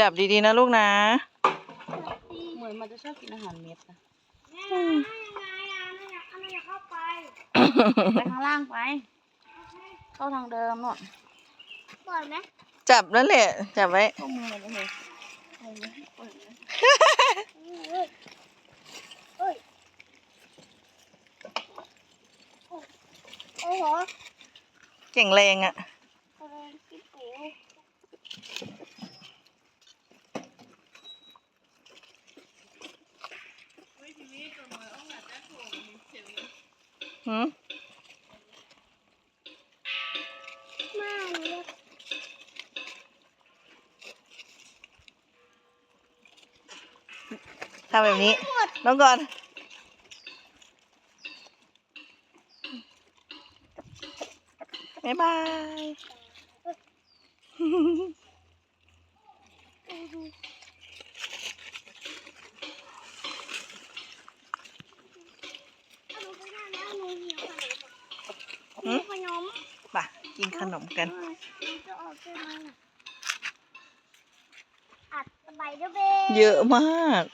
จับดีๆนะลูกนะ เหมือนมันจะชอบกินอาหารเม็ดนะแม่ยังไงอะไม่อยากไม่อยากเข้าไปไปข้างล่างไป เข้าทางเดิมนู่นเปิดไหมจับนั่นแหละ จับไว้ เข้ามือเลยเลยเอาไว้ให้เปิดนะเฮ้ยเฮ้ยโอ้โหเก่งแรงอะ เออพี่ปู หืมมาเลยทำแบบนี้ น้องก่อน บ๊ายบาย เอาหนูไปนั่งแล้วหนูหิวขนม หื หิ ม วขน มไปกินขนมกัน อัดสบายดอร์เบย์เยอะมาก